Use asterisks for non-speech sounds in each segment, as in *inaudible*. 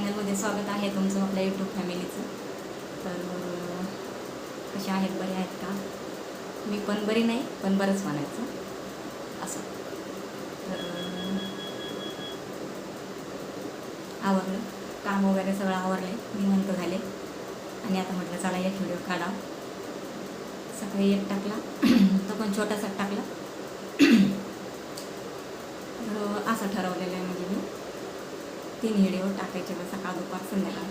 चॅनलमध्ये स्वागत आहे तुमचं आपल्या यूट्यूब फॅमिलीचं तर कशा आहेत? बरे आहेत का? मी पण बरी नाही पण बरंच म्हणायचं. असं. तर आवरलं. काम वगैरे सगळं आवरलं आहे म्हणतो झाले. आणि आता म्हटलं चला एक व्हिडिओ काढा सकाळी एक टाकला. *clears throat* तो पण छोटासा टाकला तर असं ठरवलेलं आहे म्हणजे मी तीन व्हिडिओ टाकायचे मग सकाळ दुपार संध्याकाळ.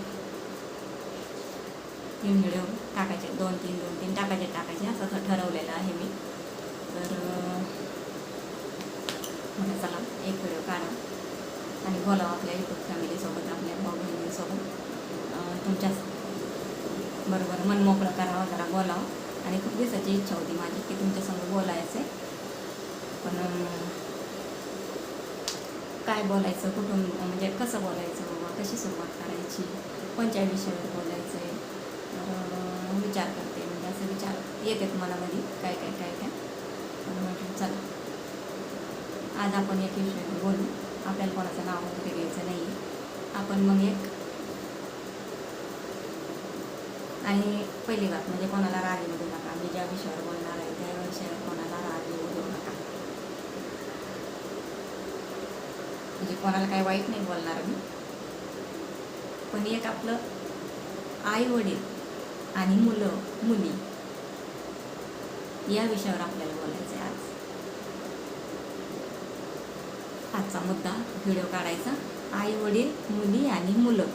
तीन व्हिडिओ टाकायचे दोन तीन दोन तीन टाकायचे टाकायचे. असं असं ठरवलेलं आहे मी. तर म्हटलं चला एक व्हिडिओ काढा. आणि बोलावं आपल्या युट्यूब फॅमिलीसोबत आपल्या भाऊ बहिणींसोबत तुमच्या बरोबर मन मोकळं करावं जरा बोलावं. आणि खूप दिवसाची इच्छा होती माझी की तुमच्यासमोर बोलायचं पण काय बोलायचं कुठून म्हणजे कसं बोलायचं बाबा कशी सुरुवात करायची कोणत्या विषयावर बोलायचं आहे विचार करते म्हणजे असं विचार येतात मनामध्ये काय काय काय काय. म्हटलं चला. आज आपण एक विषयावर बोलू. आपल्याला कोणाचं नाव वगैरे घ्यायचं नाही. आपण मग एक आणि पहिली बात म्हणजे कोणाला राग येऊ नका. मी ज्या विषयावर बोलणार आहे त्या विषयावर कोणाला राग येऊ देऊ नका म्हणजे कोणाला काही वाईट नाही बोलणार मी. पण एक आपलं आई वडील आणि मुलं मुली या विषयावर आपल्याला बोलायचं आहे आज. आजचा मुद्दा व्हिडिओ काढायचा. आई वडील मुली आणि मुलं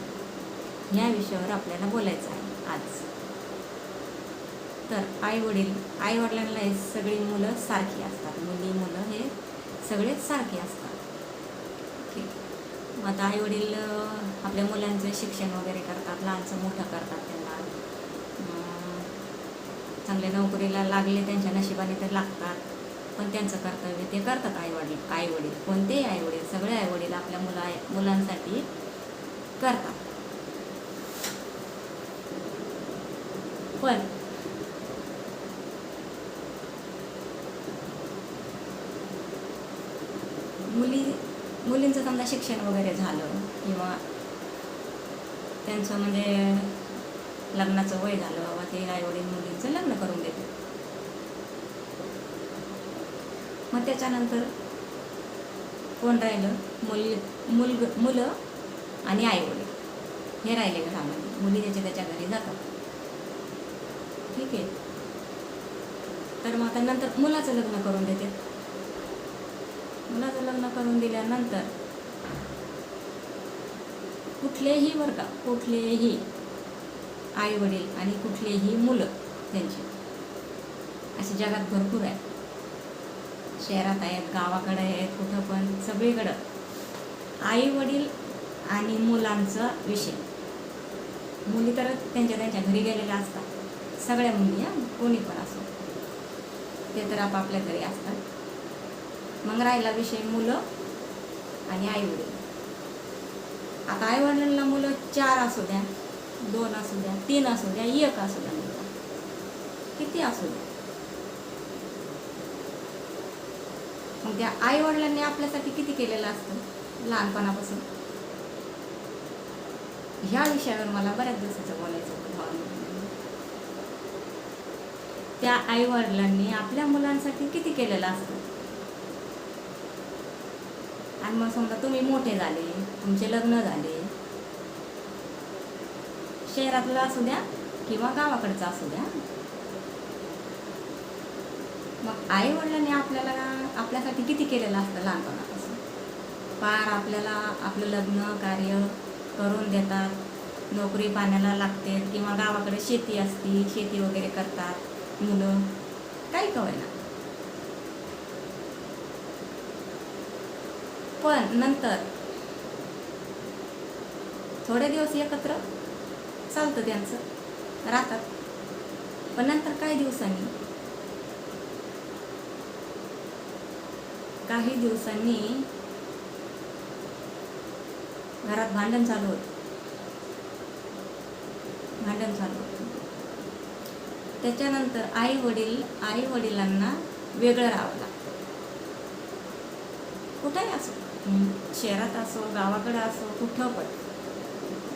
या विषयावर आपल्याला बोलायचं आहे आज. तर आई वडील आई वडिलांना हे सगळी मुलं सारखी असतात. मुली मुलं हे सगळेच सारखे असतात. ठीक मग आता आई वडील आपल्या मुलांचं शिक्षण वगैरे करतात लहानचं मोठं करतात त्यांना. चांगल्या नोकरीला लागले त्यांच्या नशिबाने तर लागतात. पण त्यांचं कर्तव्य ते करतात आई वडील आई वडील कोणतेही आई वडील सगळे आई वडील आपल्या मुला मुलांसाठी करतात. पण मुली त्यांना शिक्षण वगैरे झालं किंवा त्यांचं म्हणजे लग्नाचं वय झालं बाबा ते आईवडील मुलींचं लग्न करून देते मग त्याच्यानंतर कोण राहिलं? मुल मुलग मुलं आणि आईवडील. हे राहिले घरामध्ये. मुली त्याच्या त्याच्या घरी जातात. ठीक आहे. तर मग आता नंतर मुलाचं लग्न करून देते मुलाचं लग्न करून दिल्यानंतर कुठलेही वर्ग कुठलेही आई वडील आणि कुठलेही मुलं त्यांची. असे जगात भरपूर आहेत. शहरात आहेत गावाकडे आहेत कुठं पण सगळीकडं आई वडील आणि मुलांचा विषय. मुली तर त्यांच्या त्यांच्या घरी गेलेल्या असतात. सगळ्या मुली हां कोणी पण असो. ते तर आपापल्या घरी असतात. मग राहिला विषय मुलं. आणि आई वडील. आता आई वडिलांना मुलं चार असू द्या दोन असू द्या तीन असू द्या एक असू द्या मुलगा. किती असू द्या? मग त्या आई वडिलांनी आपल्यासाठी किती केलेलं असतं? लहानपणापासून. ह्या विषयावर मला बऱ्याच दिवसाचं बोलायचं होतं त्या आई वडिलांनी आपल्या मुलांसाठी किती केलेलं असतं? आणि मग समजा तुम्ही मोठे झाले तुमचे लग्न झाले शहरातलं असू द्या किंवा गावाकडचं असू द्या. मग आई वडिलांनी आपल्याला आपल्यासाठी किती केलेलं असतं लहानपणापासून? पार आपल्याला आपलं लग्न कार्य करून देतात नोकरी पाण्याला लागते किंवा गावाकडे शेती असती शेती वगैरे करतात मुलं. काही ना पण नंतर थोडे दिवस एकत्र चालतं त्यांचं राहतात. पण नंतर काही दिवसांनी काही दिवसांनी घरात भांडण चालू होतं. भांडण चालू होतं. त्याच्यानंतर आई वडील आई वडिलांना वेगळं राहावं कुठंही असो. शहरात असो गावाकडे असो कुठं पण.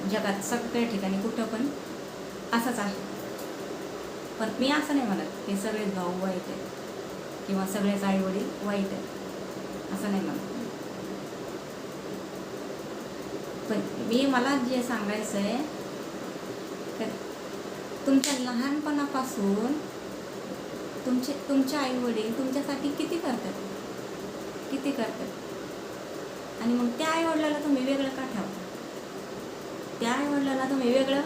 जगात सगळ्या ठिकाणी कुठं पण असंच आहे. पण मी असं नाही म्हणत की सगळेच भाऊ वाईट आहेत किंवा सगळेच आईवडील वाईट आहेत. असं नाही म्हणत. पण मी मला जे सांगायचं आहे तर तुमच्या लहानपणापासून तुमचे तुमचे आईवडील तुमच्यासाठी किती करतात? किती करतात? आणि मग त्या आईवडिलाला तुम्ही वेगळं का ठेवता? त्या आईवडिलाला तुम्ही वेगळं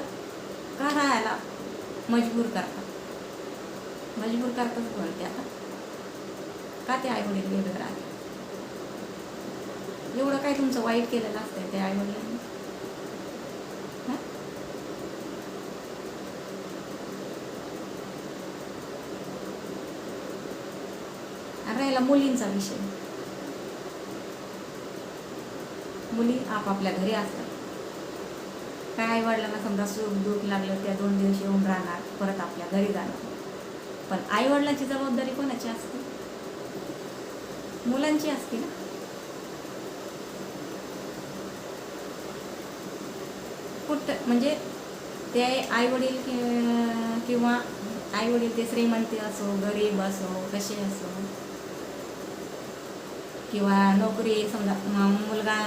का राहायला मजबूर करता? मजबूर करताच बोलते आता. का ते आईवडील वेगळं राहते एवढं काय तुमचं वाईट केलेलं असतंय त्या आईवडिलांनी? राहिला मुलींचा विषय. मुली आपापल्या घरी असतात. काय आई वडिलांना समजा सुख दुःख लागलं त्या दोन दिवस येऊन राहणार परत आपल्या घरी जाणार. पण आई वडिलांची जबाबदारी कोणाची असते? मुलांची असते ना? कुठं म्हणजे ते आई वडील किंवा आई वडील ते श्रीमंती असो गरीब असो कसे असो किंवा नोकरी समजा मुलगा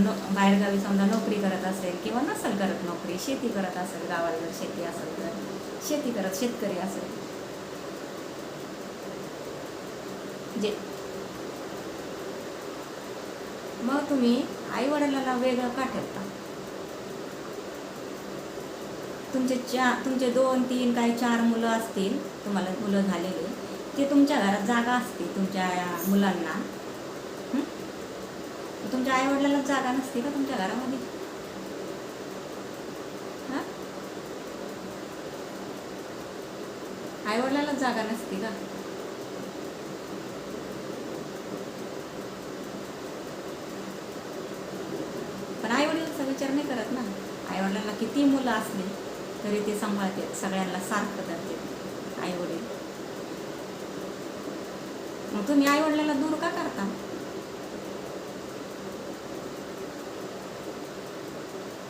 नो बाहेरगावी समजा नोकरी करत असेल किंवा नसेल करत नोकरी शेती करत असेल गावाला जर शेती असेल तर शेती करत शेतकरी असेल. जे मग तुम्ही आई वडिलांना वेगळं का ठेवता? तुमचे चार तुमचे दोन तीन काही चार मुलं असतील तुम्हाला मुलं झालेले ते तुमच्या घरात जागा असते तुमच्या मुलांना. तुमच्या आई वडिलांना जागा नसते का तुमच्या घरामध्ये? हा? आई वडिलांना जागा नसते का? पण आई वडिलांचा विचार नाही करत ना. आई वडिलांना किती मुलं असली तरी ते सांभाळते सगळ्यांना सारखं करते आई वडील मग तुम्ही आई वडिलांना दूर का करता?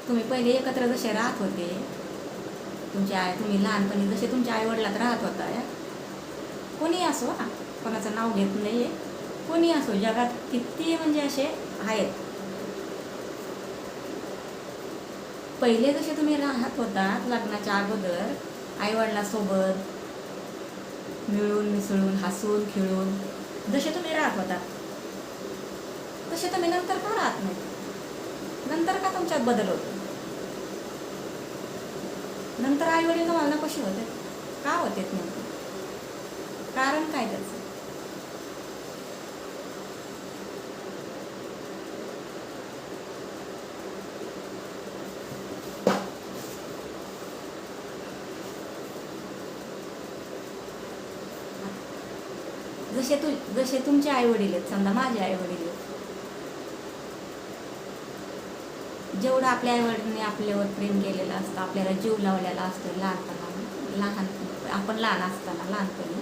तुम्ही पहिले एकत्र जसे राहत होते तुमचे आई तुम्ही लहानपणी जसे तुमच्या आईवडिलात राहत होता कोणी असो हा? कोणाचं नाव घेत नाहीये. कोणी असो जगात किती म्हणजे असे आहेत. पहिले जसे तुम्ही राहत होतात लग्नाच्या अगोदर आईवडिलासोबत मिळून मिसळून हसून खेळून जसे तुम्ही राहत होता तसे तुम्ही नंतर का राहत नाही? नंतर का तुमच्यात बदल होतो? नंतर आई वडील तुम्हाला कशी होते? का होते नेमकं? कारण काय त्याचं? जसे तू जसे तुमचे आई वडील आहेत समजा माझे आई वडील आहेत जेवढं आपल्या आईवडिलांनी आपल्यावर प्रेम केलेलं असतं आपल्याला जीव लावलेला असतो लहानपणा लहान आपण लहान असताना लहानपणी.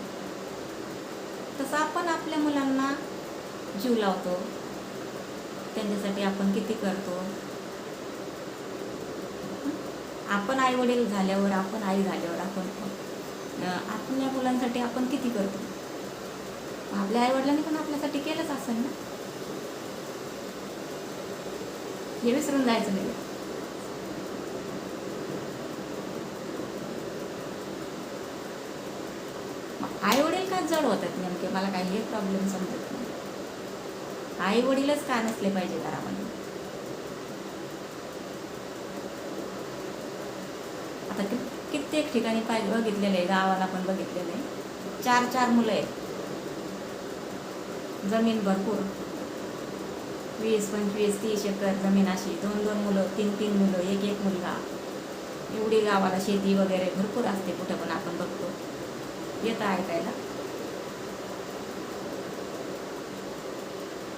तसं आपण आपल्या मुलांना जीव लावतो. त्यांच्यासाठी आपण किती करतो. आपण आई वडील झाल्यावर आपण आई झाल्यावर आपण आपल्या मुलांसाठी आपण किती करतो? आपल्या आईवडिलांनी पण आपल्यासाठी केलंच असेल ना? हे विसरून जायचं नाही आई वडील का जड होतात नेमके? मला काही हे प्रॉब्लेम समजत नाही. आई वडीलच का नसले पाहिजे घरामध्ये? आता कित्येक ठिकाणी पाहिजे बघितलेलं आहे गावाला पण बघितलेलं आहे. चार चार मुलं आहेत. जमीन भरपूर. वीस पंचवीस तीस एकर जमीन अशी. दोन दोन मुलं तीन तीन मुलं एक एक मुलगा. एवढी गावाला शेती वगैरे भरपूर असते कुठं पण आपण बघतो. येतं ऐकायला.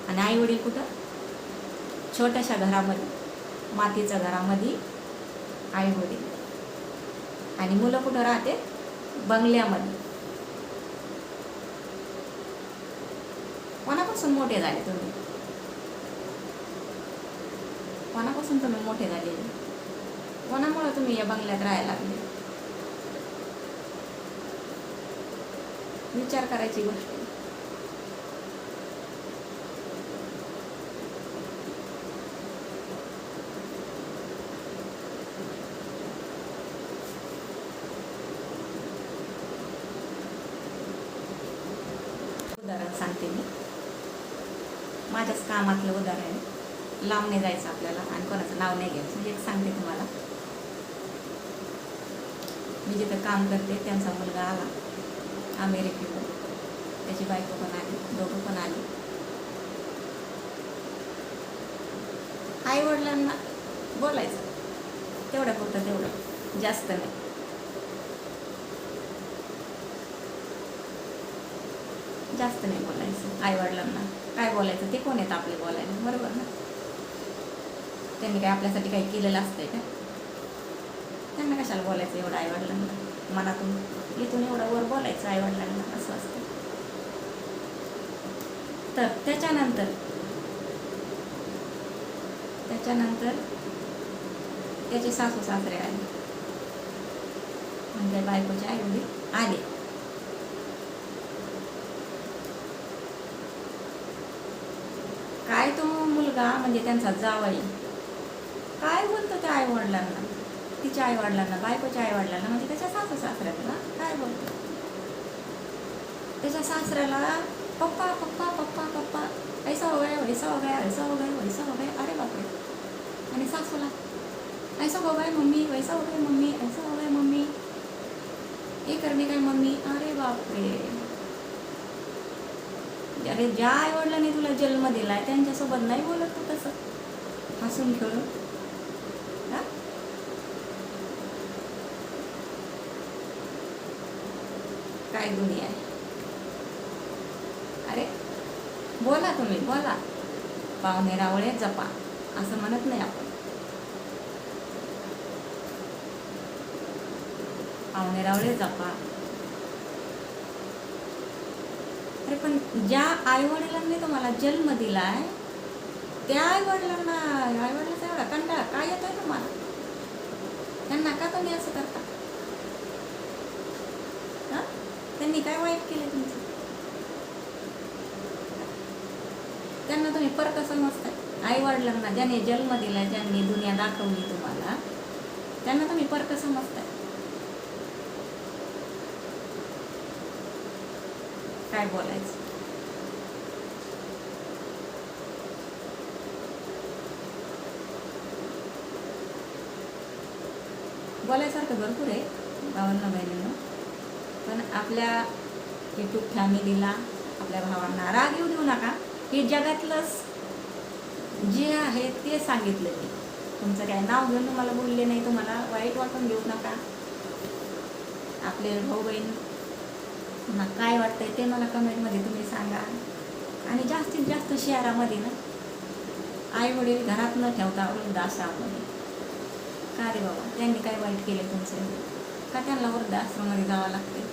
आणि आई वडील कुठं? छोट्याशा घरामध्ये मातीच्या घरामध्ये आई वडील. आणि मुलं कुठं राहते? बंगल्यामध्ये. कोणापासून मोठे झाले तुम्ही? कोणापासून तुम्ही मोठे झाले? कोणामुळे तुम्ही या बंगल्यात राहायला लागले? विचार करायची गोष्ट उदाहरण सांगते मी. माझ्याच कामातलं उदाहरण आहे. लांब नाही जायचं आपल्याला आणि कोणाचं नाव नाही घ्यायचं. म्हणजे सांगते तुम्हाला. मी जिथं काम करते त्यांचा मुलगा आला. अमेरिकेतून त्याची बायको पण आली दोघं पण आली. आई वडिलांना बोलायचं. तेवढ्या पुरतं तेवढं. जास्त नाही. जास्त नाही बोलायचं आई वडिलांना काय बोलायचं ते कोण येतं आपले बोलायला? बरोबर ना? त्यांनी काय आपल्यासाठी काही केलेलं असतंय का? त्यांना कशाला बोलायचं एवढं आईवडिलांना? मनातून इथून एवढं वर बोलायचं आईवडिलांना असं असतं. तर त्याच्यानंतर त्याच्यानंतर त्याचे सासू सासरे आले. म्हणजे बायकोचे आई वडील आले. काय तो मुलगा म्हणजे त्यांचा जावई काय बोलतो त्या आई वडिलांना तिच्या आई वडिलांना बायकोच्या आई वडिलांना म्हणजे त्याच्या सासू सासऱ्याला काय बोलतो? त्याच्या सासऱ्याला पप्पा पप्पा पप्पा पप्पा ऐसा हो गया वैसा हो गया ऐसा हो गया वैसा हो गया अरे बापरे. आणि सासूला ऐसा हो गया मम्मी वैसा हो गया मम्मी ऐसा हो गया मम्मी हे करणे काय मम्मी अरे बापरे. अरे ज्या आई वडिलांनी तुला जन्म दिलाय त्यांच्यासोबत नाही बोलत तू तसं. हसून खेळून. काय दुनिया आहे अरे बोला तुम्ही बोला. पाहुणे रावळे जपा असं म्हणत नाही आपण. पाहुणे रावळे जपा. अरे पण ज्या आई वडिलांनी तुम्हाला जन्म दिलाय त्या आईवडिलांना आईवडिलांचा आई एवढा कंटाळा काय येतोय तुम्हाला? त्यांना का तुम्ही असं करता हा? त्यांनी काय वाईट केलं तुमचं त्यांना तुम्ही परक समजताय आई वडिलांना ज्याने जन्म दिला ज्यांनी दुनिया दाखवली तुम्हाला त्यांना तुम्ही परक समजताय काय बोलायचं? बोलायसारखं भरपूर आहे भावांना बहिणींना. पण आपल्या यूट्यूब फॅमिलीला आपल्या भावांना राग येऊ देऊ नका. हे जगातलंच जे आहे ते सांगितलं मी. तुमचं काय नाव घेऊन मला बोलले नाही तुम्हाला वाईट वाटून घेऊ नका. आपले भाऊ बहीण काय वाटतंय ते मला कमेंटमध्ये तुम्ही सांगा. आणि जास्तीत जास्त शहरामध्ये ना आई वडील घरात न ठेवता वृद्धाश्रमामध्ये का रे बाबा? त्यांनी काय वाईट केले तुमचे? का त्यांना वृद्धाश्रमामध्ये जावं लागते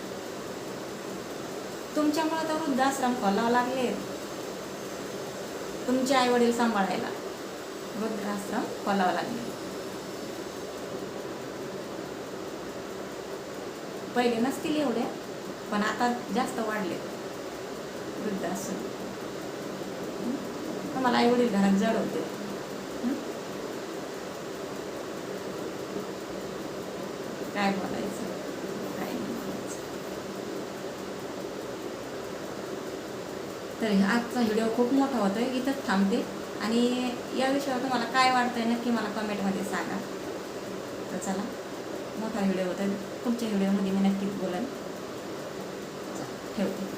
तुमच्यामुळे तर वृद्धाश्रम खोलावं लागले तुमचे आई वडील सांभाळायला. वृद्धाश्रम खोलावा लागले. पहिले नसतील एवढे पण आता जास्त वाढले. वृद्धाश्रम. हं? मला आई वडील घरात जड होते काय बोला काय नाही बोलायचं तर आजचा व्हिडिओ खूप मोठा होतो आहे इथंच थांबते. आणि या विषयावर तुम्हाला काय वाटतं आहे नक्की मला कमेंटमध्ये सांगा. तर चला मोठा व्हिडिओ होता तुमच्या व्हिडिओमध्ये मी नक्कीच बोलेन. चला, ठेवते.